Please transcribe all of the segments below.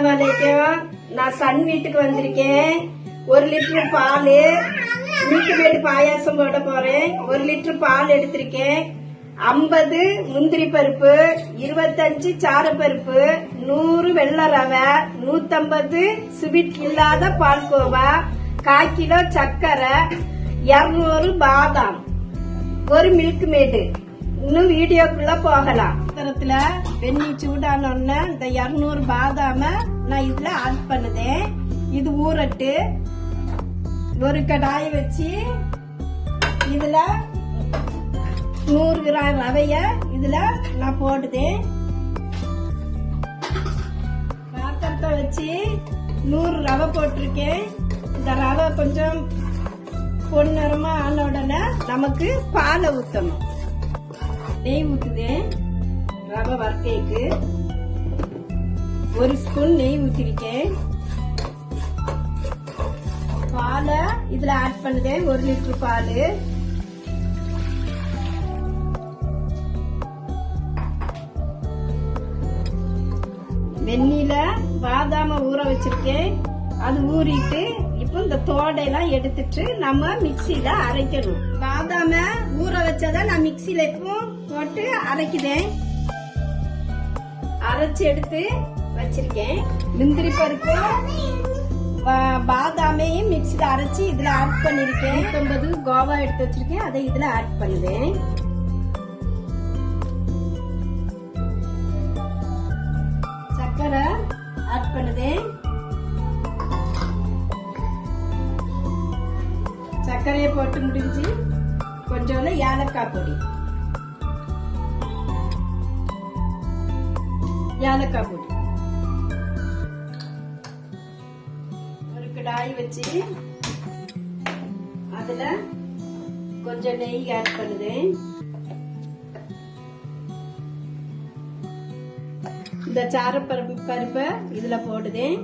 அஸ்ஸலாமு நான் சன் வீட்டுக்கு வந்திருக்கேன். ஒரு லிட்டர் பால் வீட்டு மேடு பாயாசம் போட போறேன். ஒரு லிட்டர் பால் எடுத்திருக்கேன். ஐம்பது முந்திரி பருப்பு இருபத்தஞ்சு சாரப்பருப்பு நூறு வெள்ளை ரவை நூத்தம்பது ஸ்வீட் இல்லாத பால்கோவா கால் கிலோ சர்க்கரை இருநூறு பாதாம். ஒரு மில்க் மேடு இன்னும் வீடியோக்குள்ள போகலாம். பாத்திரத்துல சூடான உடனே இந்த இருநூறு பாதாம நான் இதுல ஆட் பண்ணுதேன். இது ஊறட்டு. ஒரு கடாய் வச்சு இதுல நூறு கிராம் ரவைய இதுல நான் போடுதேன். பாத்திரத்தை வச்சு நூறு ரவை போட்டிருக்கேன். இந்த ரவை கொஞ்சம் பொன்னிறமா ஆன உடனே நமக்கு பாலை ஊத்தணும். நெய் ஊத்துதேன். ரவை வறுக்கைக்கு ஒரு ஸ்பூன் நெய் ஊத்திருக்கேன். பாலை இதுல ஆட் பண்ணுதேன் ஒரு லிட்டர் பால். வெந்நில பாதாம ஊற வச்சிருக்கேன். அது ஊறிட்டு இப்போ இந்த தோடையெல்லாம் எடுத்துட்டு நம்ம மிக்சியில அரைக்கணும். பாதாம ஊற வச்சதை நான் மிக்சியில இப்போ போட்டு அரைக்குதேன். அரைச்சு எடுத்து வச்சிருக்கேன். முந்திரி பருப்பு பாதாமையும் மிக்சியில் அரைச்சு இதுல ஆட் பண்ணிருக்கேன். நூத்தம்பது கோவா எடுத்து வச்சிருக்கேன். அதை இதுல ஆட் பண்ணுவேன். சர்க்கரை ஆட் பண்ணுதேன் சர்க்கரையை போட்டு முடிஞ்சு கொஞ்சோண்டு ஏலக்காய் பொடி. ஏலக்காய் பொடி. ஒரு கடாய் வச்சு அதுல கொஞ்சம் நெய் ஆட் பண்ணுதேன். இந்த சாரப்பருப்பு பருப்பை இதுல போடுதேன்.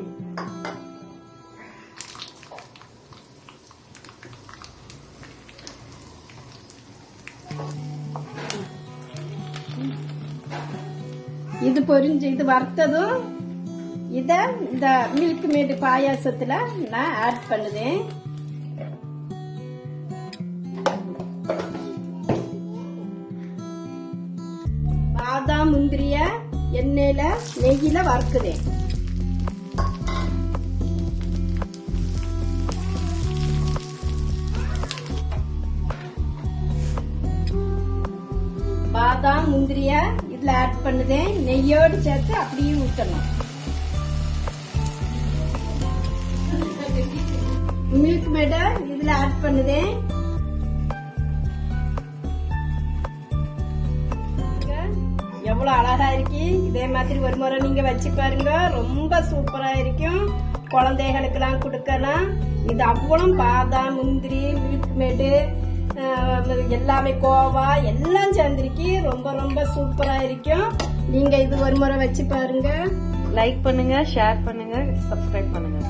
இது பொரிஞ்சு இது வறுத்ததும் இத இந்த மில்க் மேடு பாயாசத்துல நான் ஆட் பண்ணுவேன் பாதாம் முந்திரிய எண்ணெயில நெய்யில வறுக்குதேன். பாதாம் முந்திரிய இதுல ஆட் பண்ணுதேன் நெய்யோடு சேர்த்து அப்படியே ஊற்றணும் மில்க் மேட இதுல ஆட் பண்ணுதேன் எவ்வளவு அழகா இருக்கு. இதே மாதிரி ஒரு முறை நீங்க வச்சு பாருங்க. ரொம்ப சூப்பரா இருக்கும். குழந்தைகளுக்கெல்லாம் கொடுக்கலாம். இது அவ்வளவு பாதாம் முந்திரி மில்க் மேடு எல்லாமே கோவா எல்லாம் சேர்ந்துருக்கு ரொம்ப ரொம்ப சூப்பரா இருக்கும். நீங்க இது ஒரு முறை வச்சு பாருங்க. லைக் பண்ணுங்க ஷேர் பண்ணுங்க சப்ஸ்கிரைப் பண்ணுங்க.